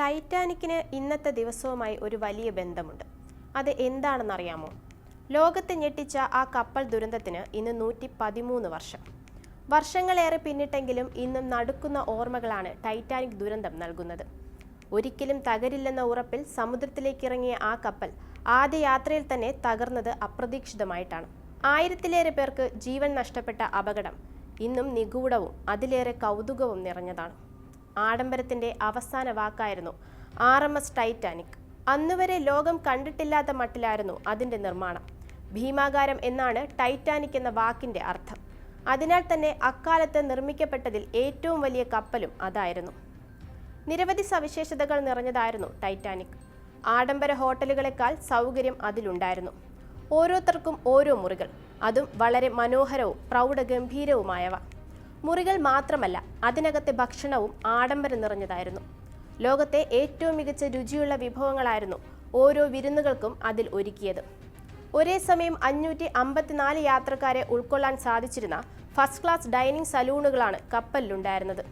ടൈറ്റാനിക്കിന് ഇന്നത്തെ ദിവസവുമായി ഒരു വലിയ ബന്ധമുണ്ട്. അത് എന്താണെന്നറിയാമോ? ലോകത്തെ ഞെട്ടിച്ച ആ കപ്പൽ ദുരന്തത്തിന് ഇന്ന് നൂറ്റി പതിമൂന്ന് വർഷം. വർഷങ്ങളേറെ പിന്നിട്ടെങ്കിലും ഇന്നും നടക്കുന്ന ഓർമ്മകളാണ് ടൈറ്റാനിക് ദുരന്തം നൽകുന്നത്. ഒരിക്കലും തകരില്ലെന്ന ഉറപ്പിൽ സമുദ്രത്തിലേക്ക് ഇറങ്ങിയ ആ കപ്പൽ ആദ്യ യാത്രയിൽ തന്നെ തകർന്നത് അപ്രതീക്ഷിതമായിട്ടാണ്. ആയിരത്തിലേറെ പേർക്ക് ജീവൻ നഷ്ടപ്പെട്ട അപകടം ഇന്നും നിഗൂഢവും അതിലേറെ കൗതുകവും നിറഞ്ഞതാണ്. ആഡംബരത്തിന്റെ അവസാന വാക്കായിരുന്നു ആർ എം എസ് ടൈറ്റാനിക്. അന്നുവരെ ലോകം കണ്ടിട്ടില്ലാത്ത മട്ടിലായിരുന്നു അതിന്റെ നിർമ്മാണം. ഭീമാകാരം എന്നാണ് ടൈറ്റാനിക് എന്ന വാക്കിന്റെ അർത്ഥം. അതിനാൽ തന്നെ അക്കാലത്ത് നിർമ്മിക്കപ്പെട്ടതിൽ ഏറ്റവും വലിയ കപ്പലും അതായിരുന്നു. നിരവധി സവിശേഷതകൾ നിറഞ്ഞതായിരുന്നു ടൈറ്റാനിക്. ആഡംബര ഹോട്ടലുകളെക്കാൾ സൗകര്യം അതിലുണ്ടായിരുന്നു. ഓരോരുത്തർക്കും ഓരോ മുറികൾ. അതും വളരെ മനോഹരവും പ്രൗഢഗംഭീരവുമായവ. മുറികൾ മാത്രമല്ല അതിനകത്തെ ഭക്ഷണവും ആഡംബരം നിറഞ്ഞതായിരുന്നു. ലോകത്തെ ഏറ്റവും മികച്ച രുചിയുള്ള വിഭവങ്ങളായിരുന്നു ഓരോ വിരുന്നുകൾക്കും അതിൽ ഒരുക്കിയത്. ഒരേ സമയം അഞ്ഞൂറ്റി അമ്പത്തിനാല് യാത്രക്കാരെ ഉൾക്കൊള്ളാൻ സാധിച്ചിരുന്ന ഫസ്റ്റ് ക്ലാസ് ഡൈനിങ് സലൂണുകളാണ് കപ്പലിലുണ്ടായിരുന്നത്.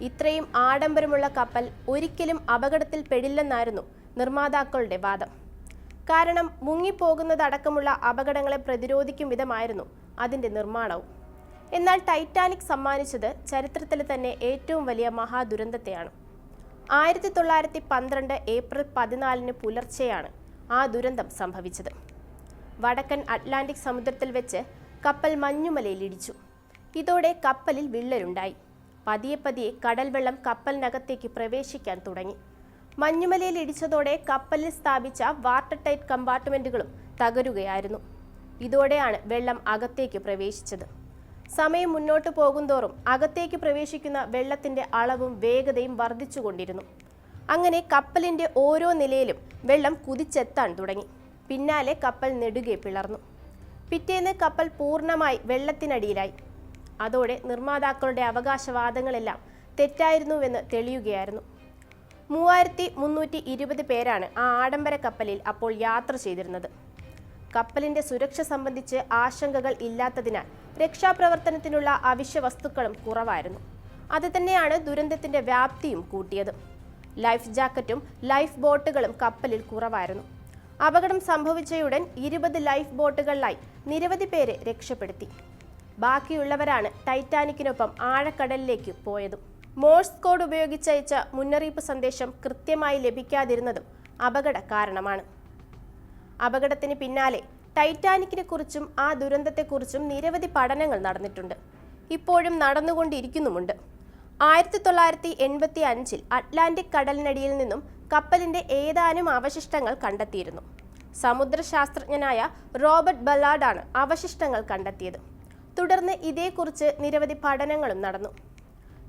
ഇത്രയും ആഡംബരമുള്ള കപ്പൽ ഒരിക്കലും അപകടത്തിൽ പെടില്ലെന്നായിരുന്നു നിർമ്മാതാക്കളുടെ വാദം. കാരണം മുങ്ങിപ്പോകുന്നതടക്കമുള്ള അപകടങ്ങളെ പ്രതിരോധിക്കും വിധമായിരുന്നു അതിന്റെ നിർമ്മാണവും. എന്നാൽ ടൈറ്റാനിക് സമ്മാനിച്ചത് ചരിത്രത്തിൽ തന്നെ ഏറ്റവും വലിയ മഹാദുരന്തത്തെയാണ്. ആയിരത്തി തൊള്ളായിരത്തി പന്ത്രണ്ട് ഏപ്രിൽ പതിനാലിന് പുലർച്ചെയാണ് ആ ദുരന്തം സംഭവിച്ചത്. വടക്കൻ അറ്റ്ലാന്റിക് സമുദ്രത്തിൽ വെച്ച് കപ്പൽ മഞ്ഞുമലയിൽ ഇടിച്ചു. ഇതോടെ കപ്പലിൽ വിള്ളലുണ്ടായി. പതിയെ പതിയെ കടൽവെള്ളം കപ്പലിനകത്തേക്ക് പ്രവേശിക്കാൻ തുടങ്ങി. മഞ്ഞുമലയിൽ ഇടിച്ചതോടെ കപ്പലിൽ സ്ഥാപിച്ച വാട്ടർ ടൈറ്റ് കമ്പാർട്ട്മെന്റുകളും തകരുകയായിരുന്നു. ഇതോടെയാണ് വെള്ളം അകത്തേക്ക് പ്രവേശിച്ചത്. സമയം മുന്നോട്ട് പോകുന്തോറും അകത്തേക്ക് പ്രവേശിക്കുന്ന വെള്ളത്തിന്റെ അളവും വേഗതയും വർദ്ധിച്ചുകൊണ്ടിരുന്നു. അങ്ങനെ കപ്പലിന്റെ ഓരോ നിലയിലും വെള്ളം കുതിച്ചെത്താൻ തുടങ്ങി. പിന്നാലെ കപ്പൽ നെടുകെ പിളർന്നു. പിറ്റേന്ന് കപ്പൽ പൂർണമായി വെള്ളത്തിനടിയിലായി. അതോടെ നിർമ്മാതാക്കളുടെ അവകാശവാദങ്ങളെല്ലാം തെറ്റായിരുന്നുവെന്ന് തെളിയുകയായിരുന്നു. മൂവായിരത്തി മുന്നൂറ്റി ഇരുപത് പേരാണ് ആ ആഡംബര കപ്പലിൽ അപ്പോൾ യാത്ര ചെയ്തിരുന്നത്. കപ്പലിന്റെ സുരക്ഷ സംബന്ധിച്ച് ആശങ്കകൾ ഇല്ലാത്തതിനാൽ രക്ഷാപ്രവർത്തനത്തിനുള്ള അവശ്യ വസ്തുക്കളും കുറവായിരുന്നു. അത് തന്നെയാണ് ദുരന്തത്തിന്റെ വ്യാപ്തിയും കൂട്ടിയത്. ലൈഫ് ജാക്കറ്റും ലൈഫ് ബോട്ടുകളും കപ്പലിൽ കുറവായിരുന്നു. അപകടം സംഭവിച്ചയുടൻ ഇരുപത് ലൈഫ് ബോട്ടുകളിലായി നിരവധി പേരെ രക്ഷപ്പെടുത്തി. ബാക്കിയുള്ളവരാണ് ടൈറ്റാനിക്കിനൊപ്പം ആഴക്കടലിലേക്ക് പോയതും. മോഴ്സ് കോഡ് ഉപയോഗിച്ചയച്ച മുന്നറിയിപ്പ് സന്ദേശം കൃത്യമായി ലഭിക്കാതിരുന്നതും അപകട കാരണമാണ്. അപകടത്തിന് പിന്നാലെ ടൈറ്റാനിക്കിനെ കുറിച്ചും ആ ദുരന്തത്തെക്കുറിച്ചും നിരവധി പഠനങ്ങൾ നടന്നിട്ടുണ്ട്. ഇപ്പോഴും നടന്നുകൊണ്ടിരിക്കുന്നുമുണ്ട്. ആയിരത്തി തൊള്ളായിരത്തി എൺപത്തി അഞ്ചിൽ അറ്റ്ലാന്റിക് കടലിനടിയിൽ നിന്നും കപ്പലിന്റെ ഏതാനും അവശിഷ്ടങ്ങൾ കണ്ടെത്തിയിരുന്നു. സമുദ്രശാസ്ത്രജ്ഞനായ റോബർട്ട് ബല്ലാർഡാണ് അവശിഷ്ടങ്ങൾ കണ്ടെത്തിയത്. തുടർന്ന് ഇതേക്കുറിച്ച് നിരവധി പഠനങ്ങളും നടന്നു.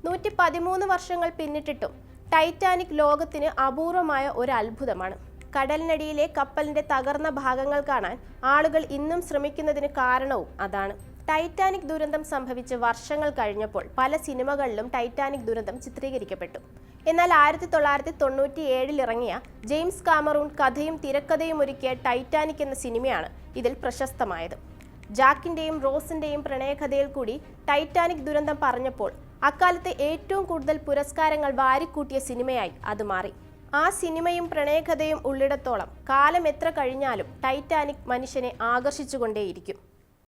നൂറ്റി പതിമൂന്ന് വർഷങ്ങൾ പിന്നിട്ടിട്ടും ടൈറ്റാനിക് ലോകത്തിന് അപൂർവമായ ഒരു അത്ഭുതമാണ്. കടലിനടിയിലെ കപ്പലിന്റെ തകർന്ന ഭാഗങ്ങൾ കാണാൻ ആളുകൾ ഇന്നും ശ്രമിക്കുന്നതിന് കാരണവും അതാണ്. ടൈറ്റാനിക് ദുരന്തം സംഭവിച്ച് വർഷങ്ങൾ കഴിഞ്ഞപ്പോൾ പല സിനിമകളിലും ടൈറ്റാനിക് ദുരന്തം ചിത്രീകരിക്കപ്പെട്ടു. എന്നാൽ ആയിരത്തി തൊള്ളായിരത്തി തൊണ്ണൂറ്റി ഏഴിൽ ഇറങ്ങിയ ജെയിംസ് കാമറൂൺ കഥയും തിരക്കഥയും ഒരുക്കിയ ടൈറ്റാനിക് എന്ന സിനിമയാണ് ഇതിൽ പ്രശസ്തമായത്. ജാക്കിന്റെയും റോസിന്റെയും പ്രണയകഥയിൽ കൂടി ടൈറ്റാനിക് ദുരന്തം പറഞ്ഞപ്പോൾ അക്കാലത്തെ ഏറ്റവും കൂടുതൽ പുരസ്കാരങ്ങൾ വാരിക്കൂട്ടിയ സിനിമയായി അത് മാറി. ആ സിനിമയും പ്രണയകഥയും ഉള്ളിടത്തോളം. കാലം എത്ര കഴിഞ്ഞാലും ടൈറ്റാനിക് മനുഷ്യനെ ആകർഷിച്ചുകൊണ്ടേയിരിക്കും.